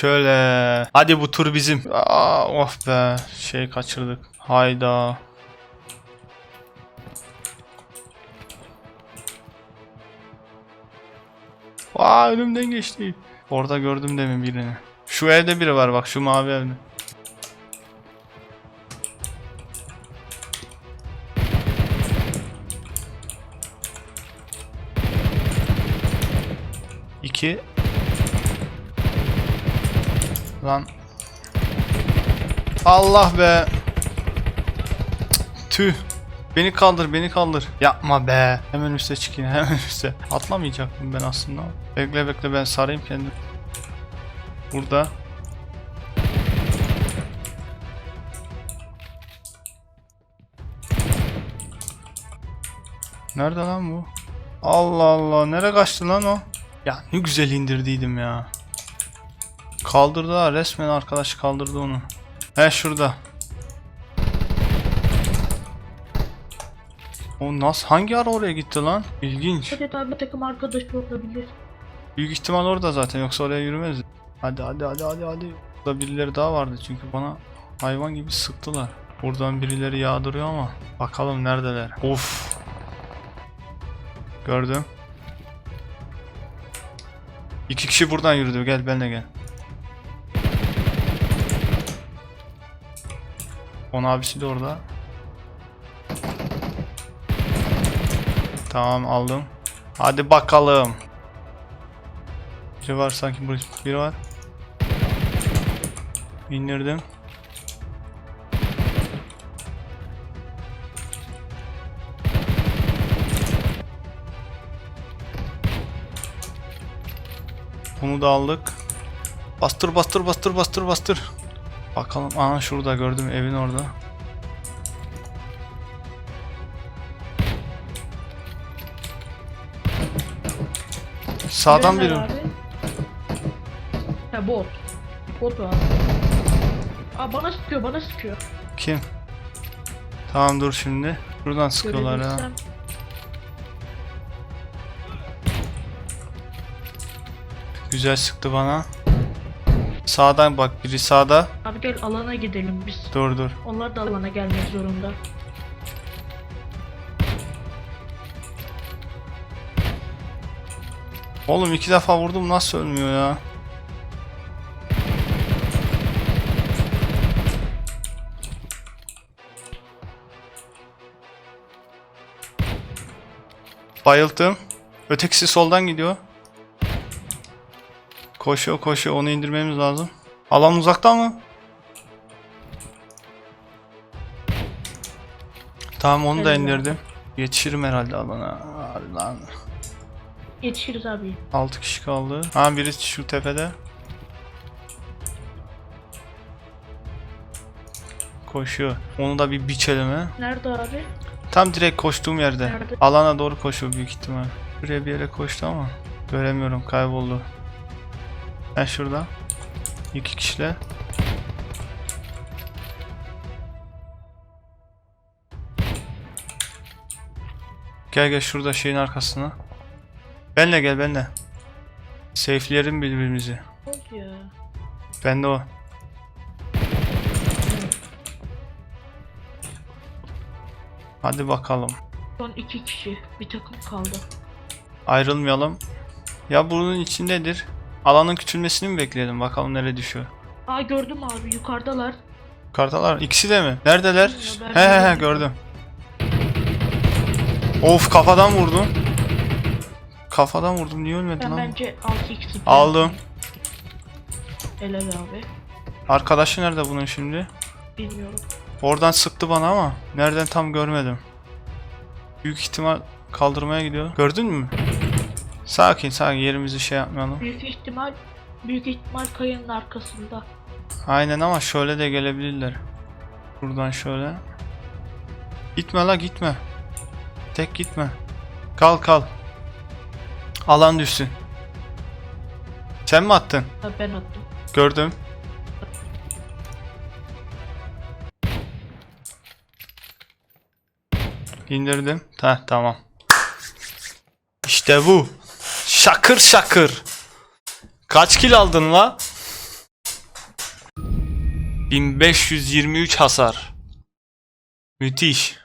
Şöyle. Hadi bu tur bizim. Aa, of be. Şey kaçırdık. Hayda. Aa önümden geçti. Orada gördüm demin birini. Şu evde biri var bak şu mavi evde. İki. Lan. Allah be. Tüh. Beni kaldır, beni kaldır. Yapma be. Hemen üste çıkayım, hemen üste. Atlamayacaktım ben aslında. Bekle bekle ben sarayım kendimi. Burada. Nerede lan bu? Allah Allah. Nereye kaçtı lan o? Ya ne güzel indirdiydim ya. Kaldırdı ha. Resmen arkadaş kaldırdı onu. He şurada. O nasıl hangi ara oraya gitti lan? İlginç. Evet abi takım arkadaşı olabilir. Büyük ihtimal orada zaten yoksa oraya yürümez. Hadi hadi hadi hadi hadi. Burada birileri daha vardı çünkü bana hayvan gibi sıktılar. Buradan birileri yağdırıyor ama bakalım neredeler. Of. Gördüm. İki kişi buradan yürüdü. Gel benimle gel. On abisi de orada. Tamam aldım. Hadi bakalım. Biri var sanki burada biri var. İndirdim. Bunu da aldık. Bastır bastır bastır bastır bastır. Bakalım ana şurada gördüm evin orada. Sağdan biri. Ha bot. Bot abi. Aa bana sıkıyor bana sıkıyor. Kim? Tamam dur şimdi. Buradan sıkıyorlar. Görebilsem. Güzel sıktı bana. Sağdan bak biri sağda. Gel alana gidelim biz. Dur dur. Onlar da alana gelmek zorunda. Oğlum iki defa vurdum nasıl ölmüyor ya? Bayılttım. Ötekisi soldan gidiyor. Koşuyor koşuyor onu indirmemiz lazım. Alan uzakta mı? Tamam onu da indirdim. Yetişirim herhalde alana. Lan. Yetişiriz abi. 6 kişi kaldı. Ha biri şu tepede. Koşuyor. Onu da bir biçelim he. Nerede abi? Tam direkt koştuğum yerde. Nerede? Alana doğru koşuyor büyük ihtimal. Şuraya bir yere koştu ama göremiyorum kayboldu. Ben şurada. İki kişiler. Gel gel şurada şeyin arkasına. Benle gel benle. Safe'leyelim birbirimizi. Ya? Ben de o. Hadi bakalım. Son iki kişi. Bir takım kaldı. Ayrılmayalım. Ya bunun içindedir. Alanın küçülmesini mi bekleyelim? Bakalım nereye düşüyor. Aa gördüm abi yukarıdalar. Kartalar ikisi de mi? Neredeler? Ben He he he gördüm. Of kafadan vurdum. Kafadan vurdum niye ölmedi Ben lan? bence 6x Aldım. Helal abi. Arkadaşı nerede bunun şimdi? Bilmiyorum. Oradan sıktı bana ama nereden tam görmedim. Büyük ihtimal kaldırmaya gidiyor. Gördün mü? Sakin sakin yerimizi şey yapmayalım. Büyük ihtimal büyük ihtimal kayanın arkasında. Aynen ama şöyle de gelebilirler. Buradan şöyle. Gitme la gitme. Tek gitme. Kal kal. Alan düşsün. Sen mi attın? Ha, ben attım. Gördüm. İndirdim. Heh, tamam. İşte bu. Şakır şakır. Kaç kil aldın la? 1523 hasar. Müthiş.